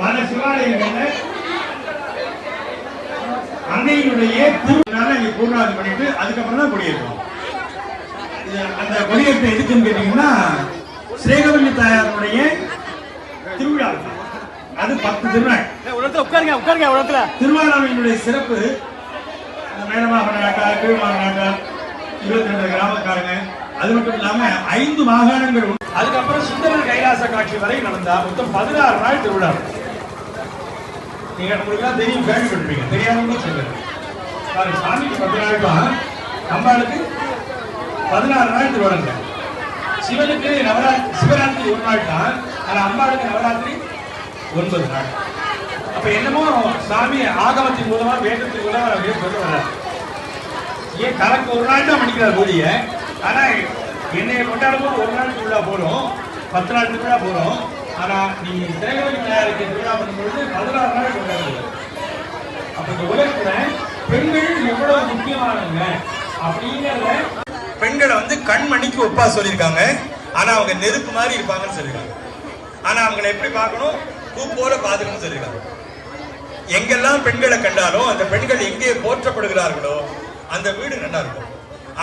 பல சிவாலயங்கள்ல அன்னையினுடைய திருவிழால இங்க பூர்ணாதி பண்ணிட்டு அதுக்கப்புறம் தான் கொடியேற்றணும் இது அந்த கொடியேற்றம் எதுக்குன்னு கேட்டீங்கன்னா ஸ்ரீகவல்லி தாயாருடைய திருவிழா அது பத்து திருநாள். உட்காருங்க உட்காருங்க ஒரு இடத்துல திருவாரூரினுடைய சிறப்பு அந்த மேலமாக நாட்டார் கீழ்மாக நாட்டார் இருபத்தி ரெண்டு கிராமக்காரங்க அது மட்டும் இல்லாம ஐந்து மாகாணங்கள். அதுக்கப்புறம் சுந்தரர் கைலாச காட்சி வரை நடந்தா மொத்தம் பதினாறு நாள் திருவிழா நீங்க உங்களுக்கு எல்லாம் தெரியும் கேள்விப்பட்டிருப்பீங்க தெரியாதவங்களும் சொல்லுங்க சாரி சாமிக்கு பத்து நாள் தான் நம்மளுக்கு பதினாறு நாள் திருவிழாங்க சிவனுக்கு நவராத்திரி சிவராத்திரி ஒரு நாள் தான். ஆனால் அம்பாளுக்கு நவராத்திரி ஒன்பது நாள். அப்போ என்னமோ சாமி ஆகமத்தின் மூலமாக வேதத்தின் மூலமா அப்படியே சொல்ல வர்றார். ஏன் கணக்கு ஒரு நாள் தான் பண்ணிக்கிறார் பூஜைய? ஆனால் என்னைய கொண்டாடும் போது ஒரு நாள் திருவிழா போறோம். பத்து நாள் திருவிழா போறோம். ஆனா நீ சேகரி தயாரிக்க திருவிழா பண்ணும்பொழுது பதினாறு நாள் கொண்டாடுறது அப்ப இந்த உலகத்துல பெண்கள் எவ்வளவு முக்கியமானவங்க அப்படிங்கிறத பெண்களை வந்து கண்மணிக்கு ஒப்பா சொல்லியிருக்காங்க. ஆனா அவங்க நெருப்பு மாதிரி இருப்பாங்கன்னு சொல்லியிருக்காங்க. ஆனா அவங்களை எப்படி பார்க்கணும்? பூ போல பாதுகாக்கணும்னு சொல்லியிருக்காங்க. எங்கெல்லாம் பெண்களை கண்டாலும் அந்த பெண்கள் எங்கே போற்றப்படுகிறார்களோ அந்த வீடு நல்லா இருக்கும்.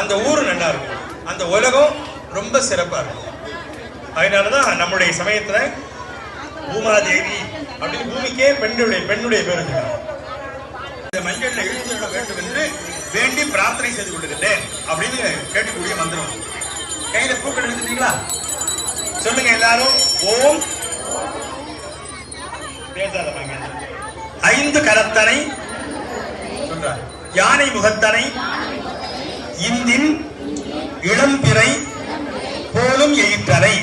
அந்த ஊர் நல்லா இருக்கும். அந்த உலகம் ரொம்ப சிறப்பாக இருக்கும். அதனால தான் நம்முடைய சமயத்தில் பூமாதேவி அப்படின்னு பூமிக்கே பெண்களுடைய பெண்ணுடைய பேர் இந்த மஞ்சள்ல எழுதி வேண்டும் என்று வேண்டி பிரார்த்தனை செய்து கொண்டிருந்தேன் அப்படின்னு கேட்கக்கூடிய மந்திரம். கையில பூக்கள் எடுத்துட்டீங்களா? சொல்லுங்க எல்லாரும். ஓம். ஐந்து கரத்தனை. சொல்றார். யானை முகத்தனை. இந்தின் இளம்பிறை. போலும் எயிற்றனை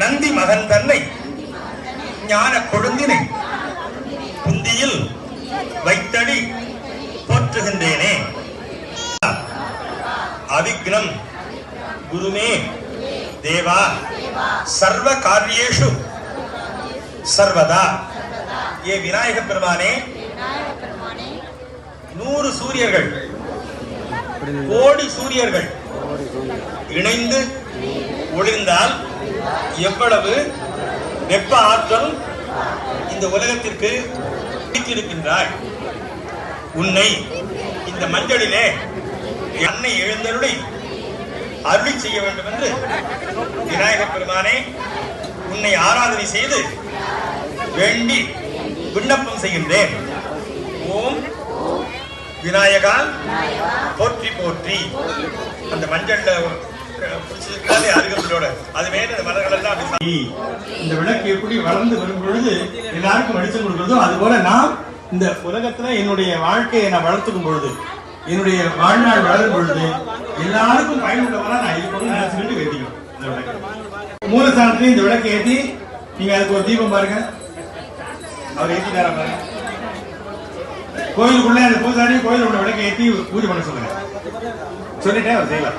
நந்தி மகன் தன்னை ஞான கொழுந்தினை புந்தியில் வைத்தடி போற்றுகின்றேனே. அவிக்னம் குருமே தேவா சர்வ காரியேஷு சர்வதா. ஏ விநாயக பெருமானே நூறு சூரியர்கள் கோடி சூரியர்கள் இணைந்து ஒளிர்ந்தால் எவ்வளவு வெப்ப ஆற்றல் இந்த உலகத்திற்கு பிடித்திருக்கின்றாய்? உன்னை இந்த மஞ்சளிலே அன்னை எழுந்தருளை அருளி செய்ய வேண்டும் என்று விநாயகர் பெருமானே உன்னை ஆராதனை செய்து வேண்டி விண்ணப்பம் செய்கின்றேன். ஓம் விநாயகா போற்றி போற்றி. அந்த மஞ்சள்ல பிடிச்சிருக்காலே அருகம்புலோட அது மேல இந்த அப்படி இந்த விளக்கு எப்படி வளர்ந்து வரும் பொழுது எல்லாருக்கும் வெளிச்சம் கொடுக்கிறதோ அது போல நான் இந்த உலகத்துல என்னுடைய வாழ்க்கையை நான் வளர்த்துக்கும் பொழுது என்னுடைய வாழ்நாள் வளரும் பொழுது எல்லாருக்கும் பயனுள்ளவரா நான் இருக்கணும்னு நினைச்சுக்கிட்டு வேண்டிக்கணும் இந்த விளக்கு. இந்த விளக்கு ஏத்தி நீங்க அதுக்கு ஒரு தீபம் பாருங்க. அவர் ஏற்றி பாருங்க. கோயிலுக்குள்ள அந்த பூசாரி கோயில் உள்ள விளக்கு ஏற்றி பூஜை பண்ண சொல்லுங்க. சொல்லிட்டேன் அவர் செய்யலாம்.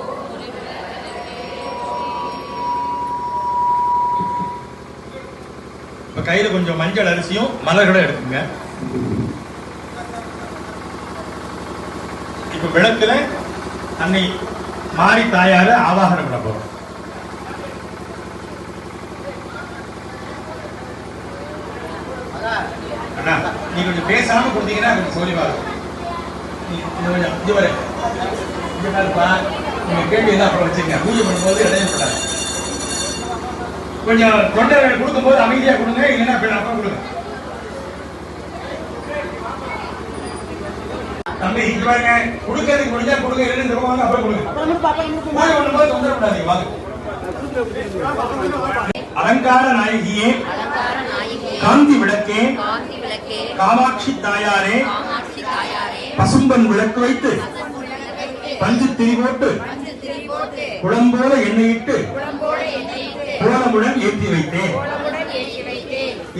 இப்ப கையில் கொஞ்சம் மஞ்சள் அரிசியும் மலர்களும் எடுத்துங்க. இப்போ விளக்கில் அன்னை மாறி தாயார ஆவாகனம் பண்ண போகிறோம் அண்ணா நீ கொஞ்சம் பேசாம கொடுத்தீங்கன்னா கொஞ்சம் சோழிவா இருக்கும் நீ கொஞ்சம் இது வரை. பாருப்பா. கேள்வி எல்லாம் அப்புறம் வச்சுங்க பூஜை பண்ணும்போது இடையே கூடாது கொஞ்சம் தொண்டர்கள் கொடுக்கும்போது அமைதியாக கொடுங்க இல்லைன்னா பின்ன அப்புறம் கொடுங்க. தம்பி இங்க பாருங்க. கொடுக்கறதுக்கு முடிஞ்சா கொடுங்க இல்லைன்னு இந்த வாங்க அப்புறம் கொடுங்க. பூஜை பண்ணும்போது தொந்தரவு பண்ணாதீங்க வாங்க. அலங்கார நாயகியே காந்தி விளக்கே காமாட்சி தாயாரே பசும்பன் விளக்கு வைத்து பஞ்சு திரி போட்டு குளம்போல எண்ணெயிட்டு குளம்போட எண்ணெயிட்டு கோலமுடன் ஏற்றி வைத்தேன்.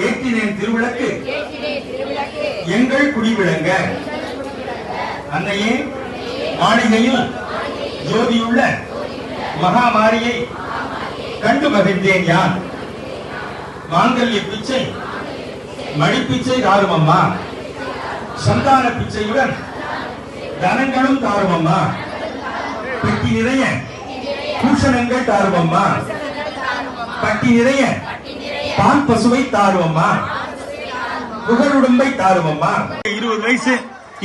ஏற்றினேன் திருவிளக்கு. எங்கள் குடிவிளங்க. அன்னையே மாளிகையில் ஜோதியுள்ள மகாமாரியை கண்டு மகிழ்ந்தேன் யான். மாங்கல்ய பிச்சை மடிப்பிச்சை தாரும் அம்மா சந்தான பிச்சையுடன் தனங்களும் தாரும் அம்மா பெட்டி நிறைய பூஷணங்கள் தாரும் அம்மா பட்டி நிறைய. பால் பசுவை தாருவம்மா. அம்மா புகழுடம்பை தாருவம்மா. இருபது வயசு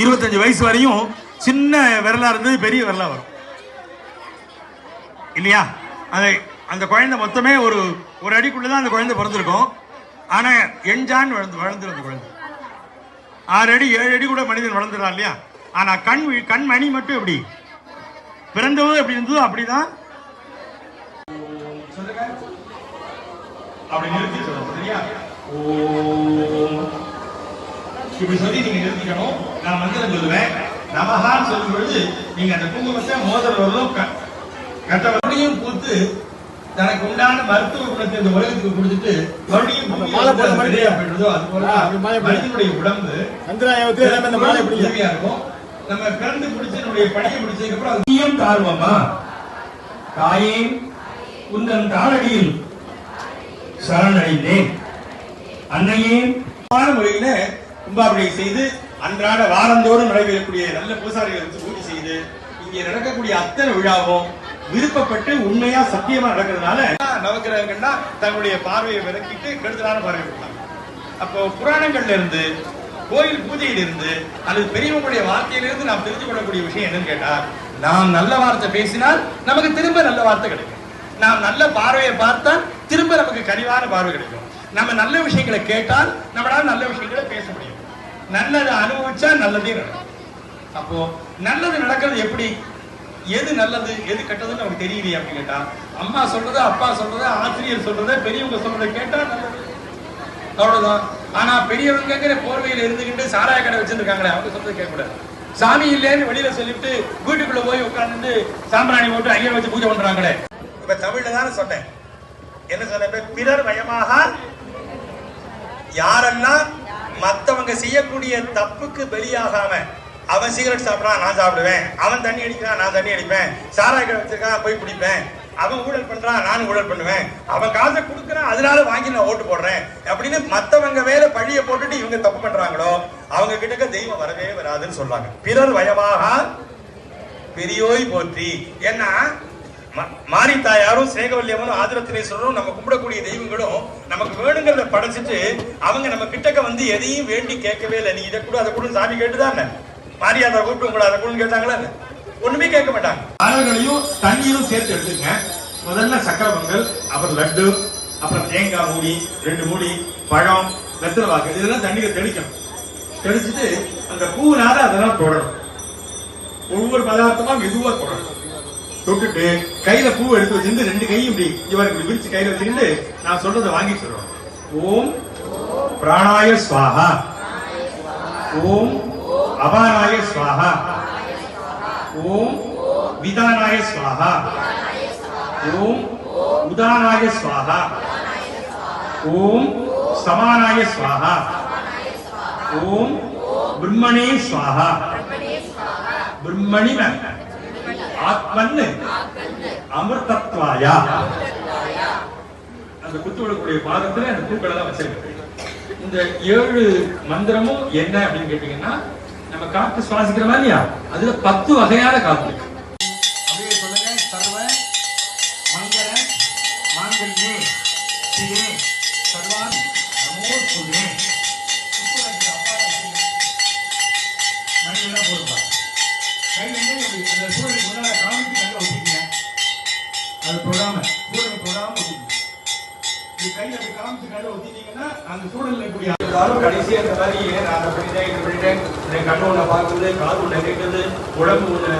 இருபத்தஞ்சு வயசு வரையும் சின்ன விரலா இருந்தது பெரிய விரலா வரும். இல்லையா? அந்த அந்த குழந்தை மொத்தமே ஒரு ஒரு அடிக்குள்ளதான் அந்த குழந்தை பிறந்திருக்கும். ஆனா எஞ்சான் வளர்ந்து வளர்ந்துரும் அந்த குழந்தை. ஆறு அடி ஏழு அடி கூட மனிதன் வளர்ந்துடலாம் இல்லையா? ஆனா கண் கண் மணி மட்டும் எப்படி? பிறந்தவங்க எப்படி இருந்ததோ அப்படிதான் சொல்லுங்க அப்படி நிறுத்தி சொல்லணும் சரியா? ஓம் இப்படி சொல்லி நீங்க நிறுத்திக்கணும். நான் மந்திரம் சொல்லுவேன். நமஹான்னு சொல்லும் பொழுது நீங்க அந்த குங்குமத்தை மோதிரம் வரலும் கட்ட மறுபடியும் பூத்து தனக்கு உண்டான மருத்துவ குணத்தை இந்த உலகத்துக்கு கொடுத்துட்டு மறுபடியும் போடுற அது போல. மனிதனுடைய உடம்பு உதவியா இருக்கும். நம்ம பிறந்து பிடிச்சு நம்முடைய பணியை பிடிச்சதுக்கு அப்புறம் தாழ்வமா தாயே உந்தன் காலடியில் சரணடைந்தேன். அன்னையே முறையில கும்பாபிடை செய்து அன்றாட வாரந்தோறும் நடைபெறக்கூடிய நல்ல பூசாரிகளை வச்சு பூஜை செய்து இங்கே நடக்கக்கூடிய அத்தனை விழாவும் விருப்பப்பட்டு உண்மையா சத்தியமா நடக்கிறதுனால நவக்கிரகங்கள்னா தங்களுடைய பார்வையை விலக்கிட்டு கெடுதலான பார்வை கொடுத்தாங்க. அப்போ புராணங்கள்ல இருந்து கோயில் பூஜையில இருந்து அல்லது பெரியவங்களுடைய வார்த்தையிலிருந்து நாம் தெரிஞ்சு கொள்ளக்கூடிய விஷயம் என்னன்னு கேட்டா நாம் நல்ல வார்த்தை பேசினால் நமக்கு திரும்ப நல்ல வார்த்தை கிடைக்கும். நாம் நல்ல பார்வையை பார்த்தால் திரும்ப நமக்கு கனிவான பார்வை கிடைக்கும். நம்ம நல்ல விஷயங்களை கேட்டால் நம்மளால நல்ல விஷயங்களை பேச முடியும். நல்லதை அனுபவிச்சா நல்லதே நடக்கும். அப்போ நல்லது நடக்கிறது எப்படி? எது நல்லது எது கெட்டதுன்னு நமக்கு தெரியலையே அப்படின்னு கேட்டா அம்மா சொல்றத அப்பா சொல்றத ஆசிரியர் சொல்றத பெரியவங்க சொல்றதை கேட்டா நல்லது. அவ்வளவுதான். ஆனா பெரியவங்கிற போர்வையில் இருந்துகிட்டு சாராய கடை வச்சிருக்காங்களே அவங்க சொல்றது கேட்கக்கூடாது சாமி இல்லைன்னு வெளியில சொல்லிட்டு வீட்டுக்குள்ள போய் உட்கார்ந்து சாம்பிராணி போட்டு ஐயர் வச்சு பூஜை பண்றாங்களே இப்ப தமிழ்ல தானே சொன்னேன். என்ன சொன்னேன் பிறர் பயமாக யாரெல்லாம் மத்தவங்க செய்யக்கூடிய தப்புக்கு பலியாகாம அவன் சிகரெட் சாப்பிடறான் நான் சாப்பிடுவேன். அவன் தண்ணி அடிக்கிறான் நான் தண்ணி அடிப்பேன். சாராய் கடை வச்சிருக்கான் போய் குடிப்பேன். அவன் ஊழல் பண்றான் நானும் ஊழல் பண்ணுவேன். அவன் காசை கொடுக்குறான் அதனால வாங்கி நான் ஓட்டு போடுறேன். அப்படின்னு மத்தவங்க மேல பழிய போட்டுட்டு இவங்க தப்பு பண்றாங்களோ அவங்க கிட்டக்க தெய்வம் வரவே வராதுன்னு சொல்றாங்க. பிறர் வயமாக பெரியோய் போற்றி. ஏன்னா மாரி தாயாரும் சேகவல்யவனும் ஆதிரத்தினேஸ்வரரும் நம்ம கும்பிடக்கூடிய தெய்வங்களும் நமக்கு வேணுங்கிறத படைச்சிட்டு அவங்க நம்ம கிட்டக்க வந்து எதையும் வேண்டி கேட்கவே இல்லை. நீ இதை கூட அதை கூட சாமி கேட்டுதான்? மாரியாதா கூப்பிட்டு உங்களை அதை கூட கேட்டாங்களா ஒண்ணுமே கேட்க மாட்டாங்க. பழங்களையும் தண்ணீரும் சேர்த்து எடுத்துங்க முதல்ல சக்கரை பொங்கல் அப்புறம் லட்டு அப்புறம் தேங்காய் மூடி ரெண்டு மூடி பழம் வெத்தலை வாக்கு இதெல்லாம் தண்ணியில தெளிக்கணும். தெளிச்சுட்டு அந்த பூவினால அதெல்லாம் தொடரும் ஒவ்வொரு பதார்த்தமா மெதுவா தொடரும் தொட்டுட்டு கையில பூ எடுத்து வச்சிருந்து ரெண்டு கையும் இப்படி இவர் இப்படி விரிச்சு கையில வச்சுக்கிட்டு நான் சொல்றதை வாங்கி சொல்றோம் ஓம் பிராணாய ஸ்வாஹா. ஓம் அபானாய ஸ்வாஹா. ஓம் விதானாய ஸ்வாஹா. ஓம் உதானாய ஸ்வாஹா. ஓம் சமானாய ஸ்வாஹா. ஓம் பிரம்மணே ஸ்வாஹா. பிரம்மணி ஆத்மன் அமிர்தத்வாயா. அந்த குத்து விடக்கூடிய பாதத்துல அந்த பூக்களை தான் வச்சிருக்கேன் இந்த ஏழு மந்திரமும் என்ன அப்படின்னு கேட்டீங்கன்னா நம்ம காத்து சுவாசிக்கிறோமா இல்லையா? அதுல பத்து வகையான காத்து கையில அப்படி காமிச்சு கண்ணை ஒட்டிட்டீங்கன்னா அந்த சூழல்ல எப்படி இருந்தாலும் கடைசியா இந்த மாதிரி நான் பண்ணிட்டேன் இது பண்ணிட்டேன் என் கண்ணு ஒண்ணு பார்க்குது காது ஒண்ணு கேட்குது உடம்பு ஒண்ணு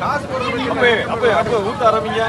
காசு அப்ப அப்ப ஊத்த ஆரம்பிங்க.